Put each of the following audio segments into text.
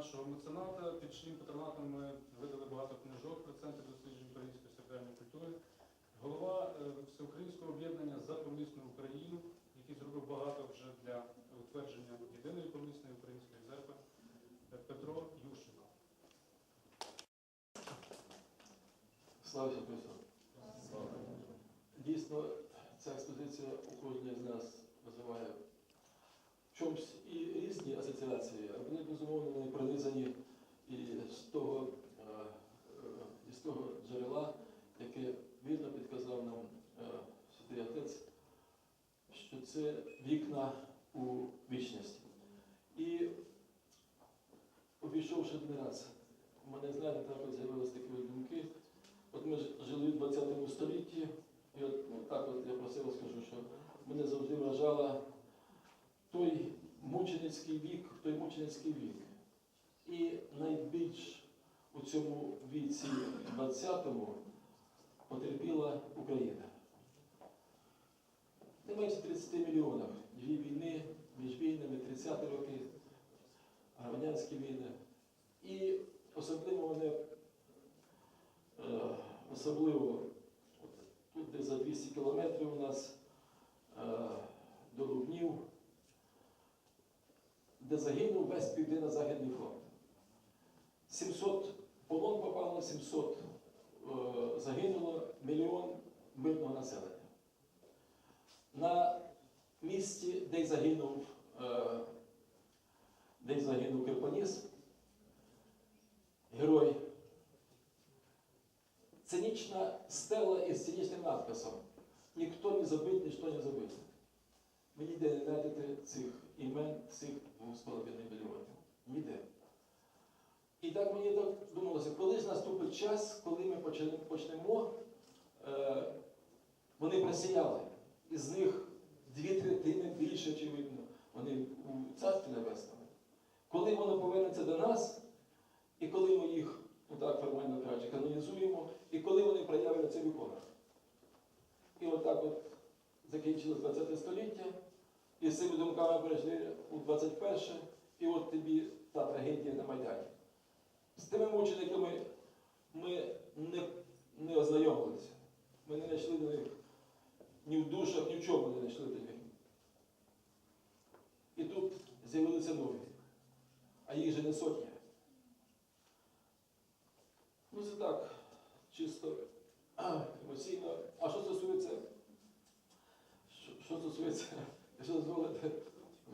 нашого мецената. Під чиїм патронатом ми видали багато книжок про центр досліджень української сакральної культури. Голова е, Всеукраїнського об'єднання за помісну Україну, який зробив багато вже для утвердження єдиної помісної української церкви, е, Петро Ющенко. Слава Христу! Дійсно, ця експозиція у кожного з нас визиває в чомусь і а вони, безумовно, пронизані і з того, е, е, із того джерела, яке вірно підказав нам е, Святий Отець, що це вікна у вічність. І обійшовши один раз, у мене, знаєте, так от з'явилися такі думки. От ми жили в 20 столітті, і от ну, так от я про себе скажу, що мене завжди вражала мученицький вік, той мученицький вік. І найбільш у цьому віці 20-му потерпіла Україна. Не менше 30 мільйонів. Дві війни між війнами, 30-ті роки, громадянські війни. І особливо вони Е, Особливо тут, де за 200 кілометрів у нас е, до Лубнів, де загинув весь Південно-Західний фронт. 700 полон попало, 700 е, загинуло, мільйон мирного населення. На місці, де й загинув, е, загинув Кирпоніс, герой цинічна стела із цинічним надписом. Ніхто не забит, ніщо не забито. Ви ніде не знайдете цих імен, цих 2,5 мільйонів. Ніде. І так мені так думалося, коли ж наступить час, коли ми почнемо, е, вони просіяли. Із них дві третини більше, очевидно, вони у Царстві Небесному. Коли воно повернеться до нас, і коли ми їх, ну так формально кажучи, канонізуємо, і коли вони проявляться в іконах. І отак от закінчилось 20 століття, і з цими думками перейшли у 21, і от тобі та трагедія на Майдані. З тими мучениками ми не, не ознайомилися. Ми не знайшли до них ні в душах, ні в чому не знайшли до них. І тут з'явилися нові, а їх же не сотня. Ну, це так, чисто емоційно. А що стосується, що, стосується, якщо дозволите,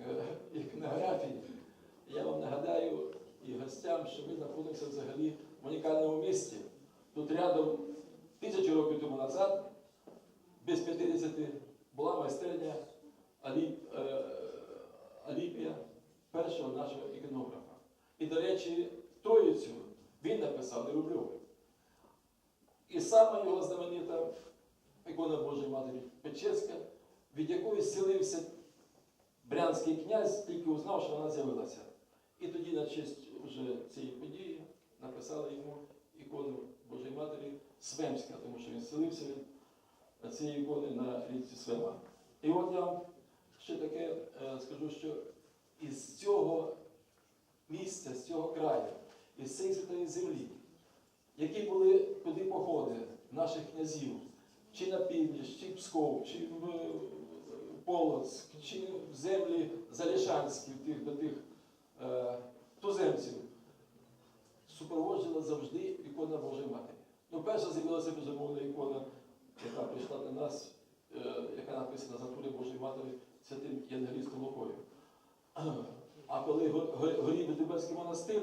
е, іконографії, я вам нагадаю і гостям, що ми знаходимося взагалі в унікальному місці. Тут рядом тисячу років тому назад, без 50 була майстерня е, Аліпія, першого нашого іконографа. І, до речі, Троїцю він написав не Рубльов. І саме його знаменита ікона Божої Матері Печерська, від якої зцілився брянський князь, тільки узнав, що вона з'явилася. І тоді, на честь вже цієї події, написали йому ікону Божої Матері Свемська, тому що він зцілився від цієї ікони на річці Свема. І от я вам ще таке е, скажу, що із цього місця, з цього краю, із цієї святої землі, які були туди походи наших князів, чи на північ, чи Псков, чи в е, Полоцьк, чи в землі Залішанські, тих, до тих е, туземців, супроводжувала завжди ікона Божої Матері. Ну, перша з'явилася безумовна ікона, яка прийшла до нас, яка написана за Божої Матері святим Євангелістом Лукою. А коли го- го- горів Витеберський монастир,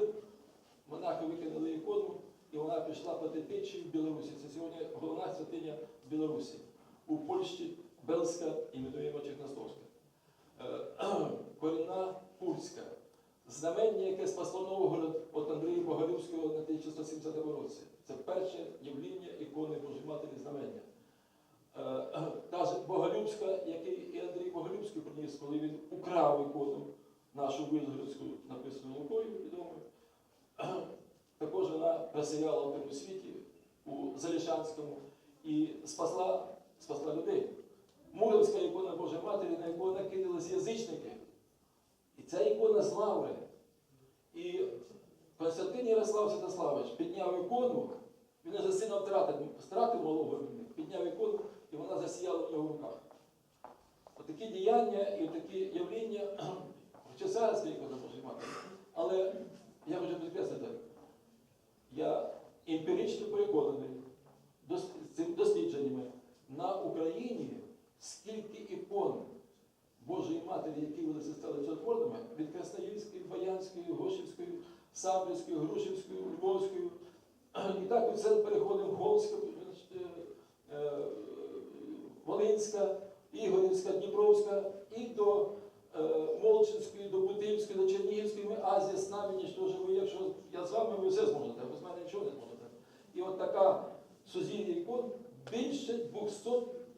монахи викинули ікону, і вона пішла по течії в Білорусі. Це сьогодні головна святиня Білорусі. У Польщі Белська іменуємо Чехностовська. Е, Корінна Пульська. Знамення, яке спасло Новгород від Андрія Боголюбського на 1170 році. Це перше явління ікони Божої Матері знамення. Е, Та ж Боголюбська, який і Андрій Боголюбський приніс, коли він украв ікону нашу Визгородську, написану рукою відомою. Також вона просіяла в тому світі у Залішанському і спасла, спасла людей. Муромська ікона Божої Матері, на яку накинулись язичники. І ця ікона з лаври. І Константин Ярослав Святославович підняв ікону, він вже сильно втратив, втратив малого, підняв ікону, і вона засіяла в нього в руках. Отакі діяння і такі явлення, хоча зараз ікона може мати, але я хочу підкреслити, я емпірично переконаний дос- цим дослідженнями на Україні скільки ікон Божої Матері, які вони стали чудотворними, від Красноїльської, Баянської, Гошівської, Самбірської, Грушівської, Львовської. І так ми все переходимо в Голську, е, е, Волинська, Ігорівська, Дніпровська і до е, Молчинської, до Будимської, до Чернігівської. Ми Азія з нами. Ви, якщо я з вами, ви все зможете, без мене нічого не зможете. І от така сузір'я ікон, більше 200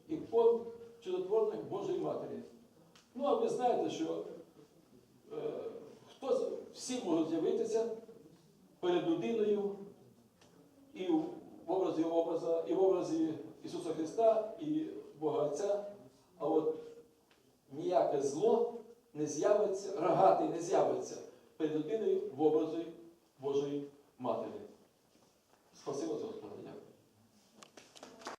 ікон чудотворних Божої Матері. Ну, а ви знаєте, що е, хто, всі можуть з'явитися перед людиною і в образі образа, і в образі Ісуса Христа, і Бога Отця. А от ніяке зло не з'явиться, рогатий не з'явиться перед людиною в образі Божої Матері. Спасибо за.